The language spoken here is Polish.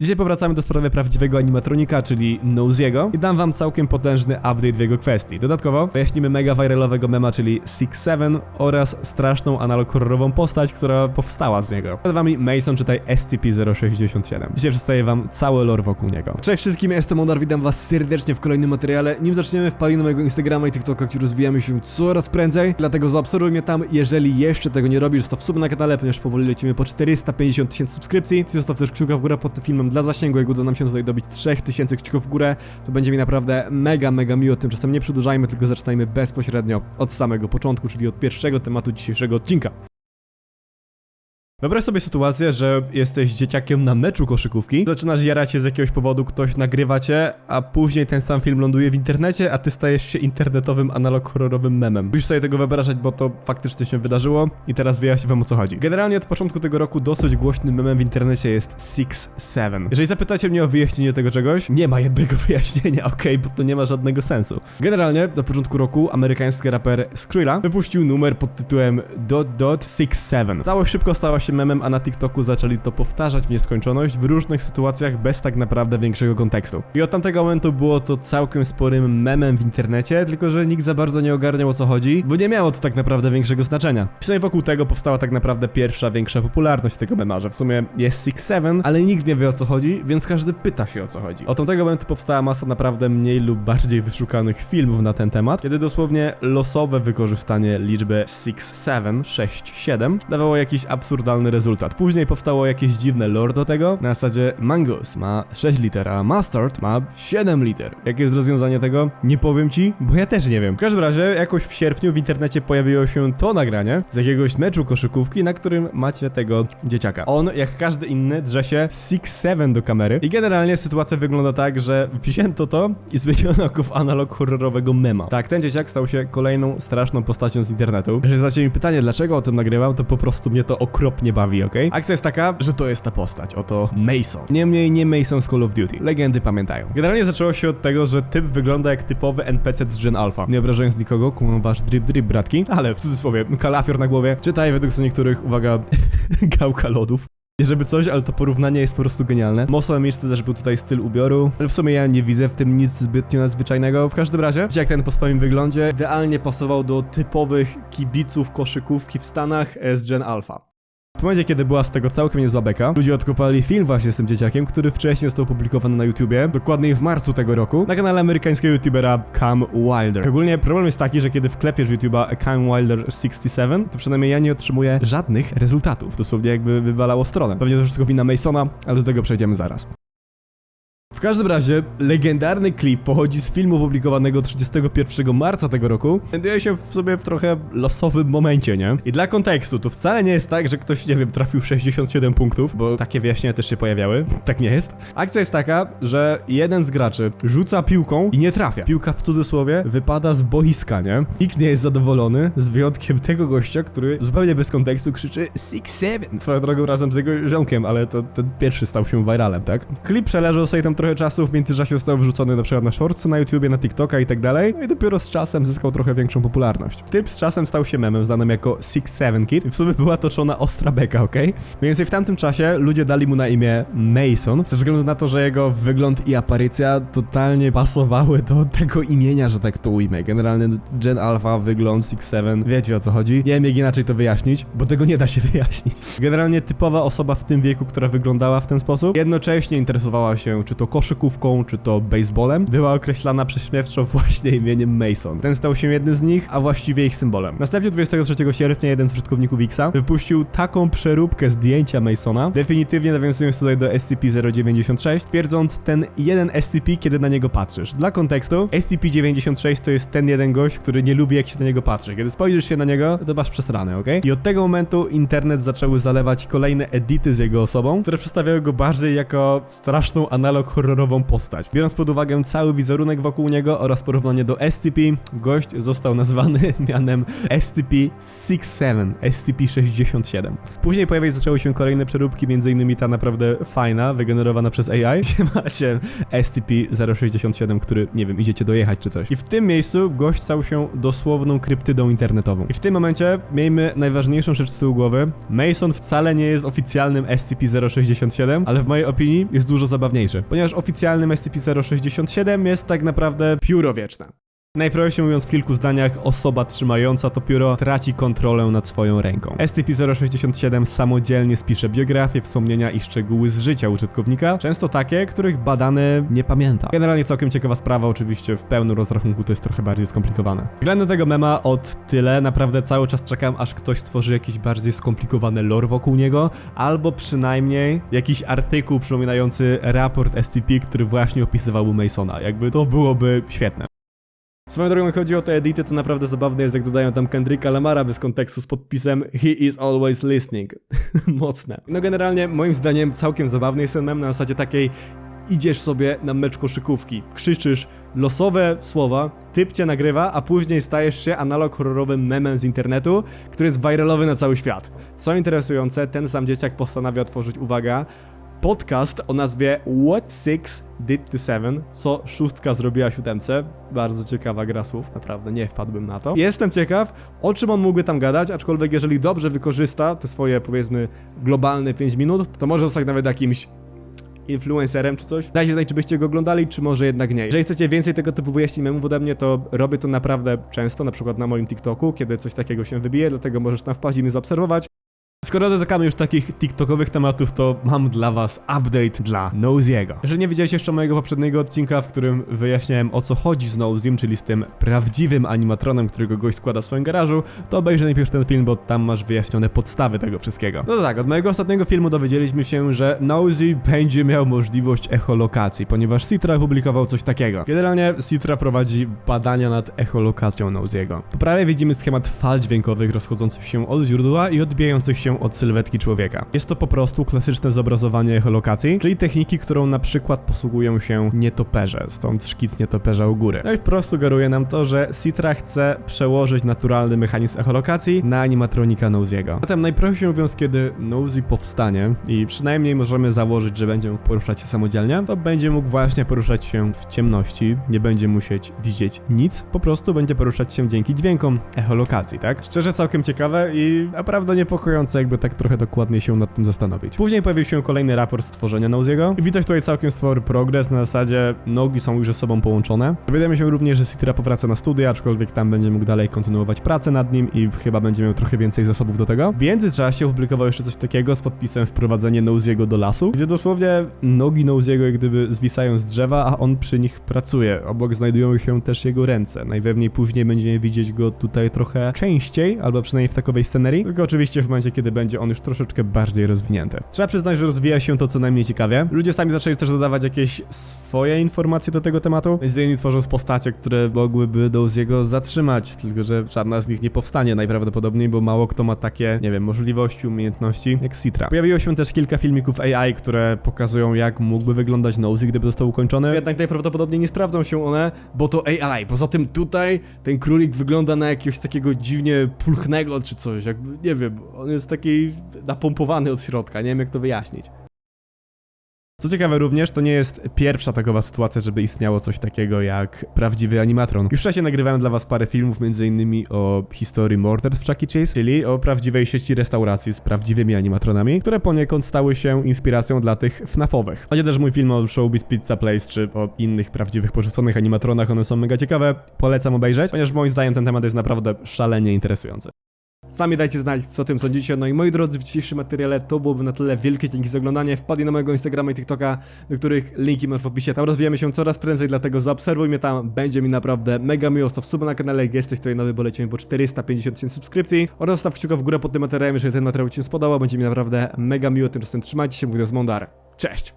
Dzisiaj powracamy do sprawy prawdziwego animatronika, czyli Noziego i dam wam całkiem potężny update w jego kwestii. Dodatkowo wyjaśnimy mega viralowego mema, czyli Six Seven oraz straszną analog horrorową postać, która powstała z niego. Przed wami Mason, czytaj SCP-067. Dzisiaj przedstawię wam cały lore wokół niego. Cześć wszystkim, jestem Modar, witam was serdecznie w kolejnym materiale. Nim zaczniemy, wpadnij na mojego Instagrama i TikToka, który rozwijamy się coraz prędzej, dlatego zaobserwuj mnie tam, jeżeli jeszcze tego nie robisz, zostaw sub na kanale, ponieważ powoli lecimy po 450 tysięcy subskrypcji. Zostaw też kciuka w górę pod tym filmem dla zasięgu, jak uda nam się tutaj dobić 3000 kciuków w górę, to będzie mi naprawdę mega, mega miło. Tymczasem nie przedłużajmy, tylko zaczynajmy bezpośrednio od samego początku, czyli od pierwszego tematu dzisiejszego odcinka. Wyobraź sobie sytuację, że jesteś dzieciakiem na meczu koszykówki, zaczynasz jarać się z jakiegoś powodu, ktoś nagrywa cię, a później ten sam film ląduje w internecie, a ty stajesz się internetowym analog horrorowym memem. Musisz sobie tego wyobrażać, bo to faktycznie się wydarzyło i teraz wyjaśnię wam o co chodzi. Generalnie od początku tego roku dosyć głośnym memem w internecie jest Six Seven. Jeżeli zapytacie mnie o wyjaśnienie tego czegoś, nie ma jednego wyjaśnienia, okej, bo to nie ma żadnego sensu. Generalnie na początku roku amerykański raper Skrilla wypuścił numer pod tytułem Dot Dot Six Seven. Całość szybko stała się memem, a na TikToku zaczęli to powtarzać w nieskończoność w różnych sytuacjach bez tak naprawdę większego kontekstu. I od tamtego momentu było to całkiem sporym memem w internecie, tylko że nikt za bardzo nie ogarniał o co chodzi, bo nie miało to tak naprawdę większego znaczenia. Przynajmniej wokół tego powstała tak naprawdę pierwsza, większa popularność tego mema, że w sumie jest Six Seven, ale nikt nie wie o co chodzi, więc każdy pyta się o co chodzi. Od tamtego momentu powstała masa naprawdę mniej lub bardziej wyszukanych filmów na ten temat, kiedy dosłownie losowe wykorzystanie liczby 6, 7, 6, 7 dawało jakiś absurdalny rezultat. Później powstało jakieś dziwne lore do tego, na zasadzie Mangus ma 6 liter, a Mustard ma 7 liter. Jakie jest rozwiązanie tego? Nie powiem ci, bo ja też nie wiem. W każdym razie, jakoś w sierpniu w internecie pojawiło się to nagranie z jakiegoś meczu koszykówki, na którym macie tego dzieciaka. On, jak każdy inny, drze się 6-7 do kamery i generalnie sytuacja wygląda tak, że wzięto to i zmieniono go w analog horrorowego mema. Tak, ten dzieciak stał się kolejną straszną postacią z internetu. Jeżeli zadacie mi pytanie, dlaczego o tym nagrywam, to po prostu mnie to okropnie bawi, ok? Akcja jest taka, że to jest ta postać, oto Mason. Niemniej nie Mason z Call of Duty. Legendy pamiętają. Generalnie zaczęło się od tego, że typ wygląda jak typowy NPC z Gen Alpha. Nie obrażając nikogo, kumam wasz drip drip bratki, ale w cudzysłowie, kalafior na głowie. Czytaj według co niektórych, uwaga, gałka lodów. Nie żeby coś, ale to porównanie jest po prostu genialne. Mocno mi też był tutaj styl ubioru, ale w sumie ja nie widzę w tym nic zbytnio nadzwyczajnego. W każdym razie, jak ten po swoim wyglądzie idealnie pasował do typowych kibiców koszykówki w Stanach e, z Gen Alpha. W momencie, kiedy była z tego całkiem niezła beka, ludzie odkopali film właśnie z tym dzieciakiem, który wcześniej został opublikowany na YouTubie, dokładniej w marcu tego roku, na kanale amerykańskiego YouTubera Cam Wilder. Ogólnie problem jest taki, że kiedy wklepiesz YouTuba Cam Wilder 67, to przynajmniej ja nie otrzymuję żadnych rezultatów. Dosłownie jakby wywalało stronę. Pewnie to wszystko wina Masona, ale do tego przejdziemy zaraz. W każdym razie, legendarny klip pochodzi z filmu opublikowanego 31 marca tego roku. Znajduje się w sobie w trochę losowym momencie, nie? I dla kontekstu, to wcale nie jest tak, że ktoś, nie wiem, trafił 67 punktów, bo takie wyjaśnienia też się pojawiały. Tak nie jest. Akcja jest taka, że jeden z graczy rzuca piłką i nie trafia. Piłka w cudzysłowie wypada z boiska, nie? Nikt nie jest zadowolony, z wyjątkiem tego gościa, który zupełnie bez kontekstu krzyczy 6-7. Swoją drogą razem z jego ziomkiem, ale to ten pierwszy stał się viralem, tak? Klip przeleżał sobie tam trochę czasu, w międzyczasie został wrzucony na przykład na shortsy na YouTubie, na TikToka i tak dalej, no i dopiero z czasem zyskał trochę większą popularność. Typ z czasem stał się memem, znanym jako 6-7 Kid i w sumie była toczona ostra beka? Okay? Mniej więcej w tamtym czasie ludzie dali mu na imię Mason, ze względu na to, że jego wygląd i aparycja totalnie pasowały do tego imienia, że tak to ujmę. Generalnie Gen Alpha, wygląd 6-7, wiecie o co chodzi. Nie wiem jak inaczej to wyjaśnić, bo tego nie da się wyjaśnić. Generalnie typowa osoba w tym wieku, która wyglądała w ten sposób, jednocześnie interesowała się czy to koszykówką, czy to baseballem, była określana prześmiewczo właśnie imieniem Mason. Ten stał się jednym z nich, a właściwie ich symbolem. Następnie 23 sierpnia jeden z użytkowników Xa wypuścił taką przeróbkę zdjęcia Masona, definitywnie nawiązując tutaj do SCP-096, twierdząc ten jeden SCP, kiedy na niego patrzysz. Dla kontekstu, SCP-96 to jest ten jeden gość, który nie lubi jak się na niego patrzy. Kiedy spojrzysz się na niego, to masz przesrane, ok? I od tego momentu internet zaczęły zalewać kolejne edity z jego osobą, które przedstawiały go bardziej jako straszną analog horrorową postać. Biorąc pod uwagę cały wizerunek wokół niego oraz porównanie do SCP, gość został nazwany mianem SCP-67, SCP-67. Później pojawiać zaczęły się kolejne przeróbki, m.in. ta naprawdę fajna, wygenerowana przez AI, gdzie macie SCP-067, który, nie wiem, idziecie dojechać czy coś. I w tym miejscu gość stał się dosłowną kryptydą internetową. I w tym momencie miejmy najważniejszą rzecz z tyłu głowy. Mason wcale nie jest oficjalnym SCP-067, ale w mojej opinii jest dużo zabawniejszy, ponieważ oficjalnym SCP-067 jest tak naprawdę pióro wieczne. Najprościej mówiąc w kilku zdaniach, osoba trzymająca to pióro traci kontrolę nad swoją ręką. SCP-067 samodzielnie spisze biografię, wspomnienia i szczegóły z życia użytkownika, często takie, których badany nie pamięta. Generalnie całkiem ciekawa sprawa, oczywiście w pełnym rozrachunku to jest trochę bardziej skomplikowane. Względem tego mema od tyle, naprawdę cały czas czekam, aż ktoś stworzy jakiś bardziej skomplikowane lore wokół niego, albo przynajmniej jakiś artykuł przypominający raport SCP, który właśnie opisywałby Masona. Jakby to byłoby świetne. Swoją drogą, chodzi o te edity, to naprawdę zabawne jest, jak dodają tam Kendricka Lamara bez kontekstu z podpisem He is always listening. Mocne. No generalnie, moim zdaniem, całkiem zabawny jest ten mem na zasadzie takiej idziesz sobie na mecz koszykówki, krzyczysz losowe słowa, typ cię nagrywa, a później stajesz się analog horrorowym memem z internetu, który jest viralowy na cały świat. Co interesujące, ten sam dzieciak postanawia otworzyć, uwaga, podcast o nazwie What Six Did to Seven, co szóstka zrobiła siódemce. Bardzo ciekawa gra słów, naprawdę nie wpadłbym na to. Jestem ciekaw, o czym on mógłby tam gadać, aczkolwiek jeżeli dobrze wykorzysta te swoje, powiedzmy, globalne 5 minut, to może zostać nawet jakimś influencerem czy coś. Dajcie znać, czy byście go oglądali, czy może jednak nie. Jeżeli chcecie więcej tego typu wyjaśnień memów ode mnie, to robię to naprawdę często, na przykład na moim TikToku, kiedy coś takiego się wybije, dlatego możesz tam wpaść i mnie zaobserwować. Skoro dotykamy już takich TikTokowych tematów, to mam dla was update dla Noziego. Jeżeli nie widziałeś jeszcze mojego poprzedniego odcinka, w którym wyjaśniałem o co chodzi z Nozim, czyli z tym prawdziwym animatronem, którego gość składa w swoim garażu, to obejrzyj najpierw ten film, bo tam masz wyjaśnione podstawy tego wszystkiego. No tak, od mojego ostatniego filmu dowiedzieliśmy się, że Nozy będzie miał możliwość echolokacji, ponieważ Citra publikował coś takiego. Generalnie Citra prowadzi badania nad echolokacją Noziego. Po prawej widzimy schemat fal dźwiękowych rozchodzących się od źródła i odbijających się od sylwetki człowieka. Jest to po prostu klasyczne zobrazowanie echolokacji, czyli techniki, którą na przykład posługują się nietoperze, stąd szkic nietoperza u góry. No i wprost sugeruje nam to, że Citra chce przełożyć naturalny mechanizm echolokacji na animatronika Noziego. Zatem najprościej mówiąc, kiedy Nozy powstanie i przynajmniej możemy założyć, że będzie mógł poruszać się samodzielnie, to będzie mógł właśnie poruszać się w ciemności, nie będzie musieć widzieć nic, po prostu będzie poruszać się dzięki dźwiękom echolokacji, tak? Szczerze całkiem ciekawe i naprawdę niepokojące, jakby tak trochę dokładniej się nad tym zastanowić. Później pojawił się kolejny raport stworzenia Noziego i widać tutaj całkiem spory progres na zasadzie nogi są już ze sobą połączone. Dowiadujemy się również, że Citra powraca na studia, aczkolwiek tam będzie mógł dalej kontynuować pracę nad nim i chyba będzie miał trochę więcej zasobów do tego. W międzyczasie opublikował jeszcze coś takiego z podpisem wprowadzenie Noziego do lasu, gdzie dosłownie nogi Noziego jak gdyby zwisają z drzewa, a on przy nich pracuje. Obok znajdują się też jego ręce. Najpewniej później będziemy widzieć go tutaj trochę częściej, albo przynajmniej w takowej scenerii, tylko oczywiście w momencie, kiedy będzie on już troszeczkę bardziej rozwinięty. Trzeba przyznać, że rozwija się to co najmniej ciekawie. Ludzie sami zaczęli też dodawać jakieś swoje informacje do tego tematu, więc inni tworząc postacie, które mogłyby Doziego zatrzymać, tylko że żadna z nich nie powstanie najprawdopodobniej, bo mało kto ma takie, nie wiem, możliwości, umiejętności jak Citra. Pojawiło się też kilka filmików AI, które pokazują jak mógłby wyglądać Nosy, gdyby został ukończony. Jednak najprawdopodobniej nie sprawdzą się one, bo to AI. Poza tym tutaj ten królik wygląda na jakiegoś takiego dziwnie pulchnego czy coś, jakby, nie wiem, on jest taki napompowany od środka, nie wiem jak to wyjaśnić. Co ciekawe również, to nie jest pierwsza takowa sytuacja, żeby istniało coś takiego jak prawdziwy animatron. Już wcześniej nagrywałem dla was parę filmów, m.in. o historii Mortars w Chuck E. Cheese, czyli o prawdziwej sieci restauracji z prawdziwymi animatronami, które poniekąd stały się inspiracją dla tych FNAFowych. Też mój film o Showbiz Pizza Place, czy o innych prawdziwych porzuconych animatronach, one są mega ciekawe, polecam obejrzeć, ponieważ moim zdaniem ten temat jest naprawdę szalenie interesujący. Sami dajcie znać, co o tym sądzicie. No i moi drodzy, w dzisiejszym materiale to byłoby na tyle wielkie. Dzięki za oglądanie. Wpadnij na mojego Instagrama i TikToka, do których linki masz w opisie. Tam rozwijamy się coraz prędzej, dlatego zaobserwuj mnie tam. Będzie mi naprawdę mega miło. Staw suba na kanale, jak jesteś tutaj nowy, bo lecimy po 450 tysięcy subskrypcji. Oraz staw kciuka w górę pod tym materiałem, jeżeli ten materiał Ci się spodobał. Będzie mi naprawdę mega miło. Tymczasem trzymajcie się, mówię z Mondar. Cześć!